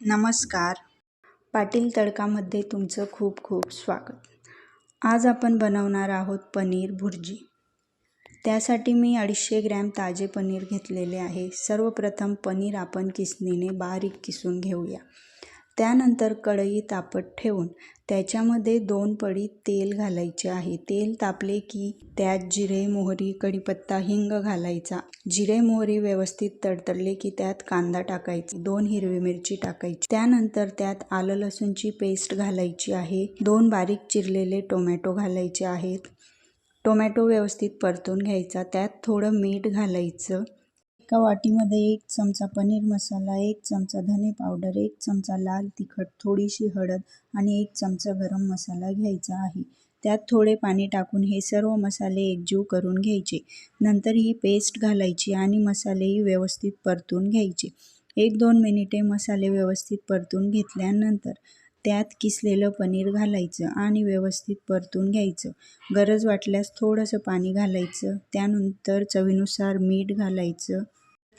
नमस्कार. पाटील तडकामध्ये तुमचं खूप खूप स्वागत. आज आपण बनवणार आहोत पनीर भुर्जी. त्यासाठी मी अडीचशे ग्रॅम ताजे पनीर घेतलेले आहे. सर्वप्रथम पनीर आपण किसणीने बारीक किसून घेऊया. त्यानंतर कढई तापत ठेवून त्याच्यामध्ये दोन पडी तेल घालायचे आहे. तेल तापले की त्यात जिरे मोहरी कढीपत्ता हिंग घालायचा. जिरे मोहरी व्यवस्थित तडतडले की त्यात कांदा टाकायचा. दोन हिरवी मिरची टाकायची. त्यानंतर त्यात आलं लसूणची पेस्ट घालायची आहे. दोन बारीक चिरलेले टोमॅटो घालायचे आहेत. टोमॅटो व्यवस्थित परतून घ्यायचा. त्यात थोडं मीठ घालायचं. एका वाटीमध्ये एक चमचा पनीर मसाला एक चमचा धने पावडर एक चमचा लाल तिखट थोडीशी हळद आणि एक चमचा गरम मसाला घ्यायचा आहे. त्यात थोडे पाणी टाकून हे सर्व मसाले एकजीव करून घ्यायचे. नंतर ही पेस्ट घालायची आणि मसालेही व्यवस्थित परतून घ्यायचे. एक दोन मिनिटे मसाले व्यवस्थित परतून घेतल्यानंतर त्यात किसलेलं पनीर घालायचं आणि व्यवस्थित परतून घ्यायचं. गरज वाटल्यास थोडंसं पाणी घालायचं. त्यानंतर चवीनुसार मीठ घालायचं.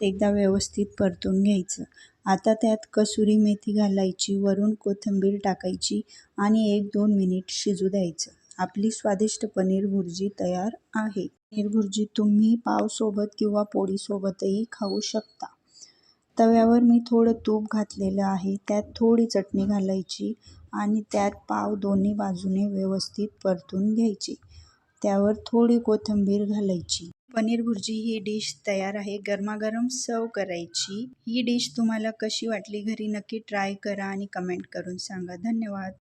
एकदा व्यवस्थित परतून घ्यायचं. आता त्यात कसुरी मेथी घालायची वरून कोथिंबीर टाकायची आणि एक दोन मिनिट शिजू द्यायचं. आपली स्वादिष्ट पनीर भुर्जी तयार आहे. पनीर भुर्जी तुम्ही पावसोबत किंवा पोळीसोबतही खाऊ शकता. तव्यावर मी थोडं तूप घातलेलं आहे. त्यात थोडी चटणी घालायची आणि त्यात पाव दोन्ही बाजूने व्यवस्थित परतून घ्यायची. त्यावर थोडी कोथिंबीर घालायची. पनीर भुर्जी ही डिश तयार आहे. गरमागरम सर्व करायची. ही डिश तुम्हाला कशी वाटली? घरी नक्की ट्राय करा आणि कमेंट करून सांगा. धन्यवाद.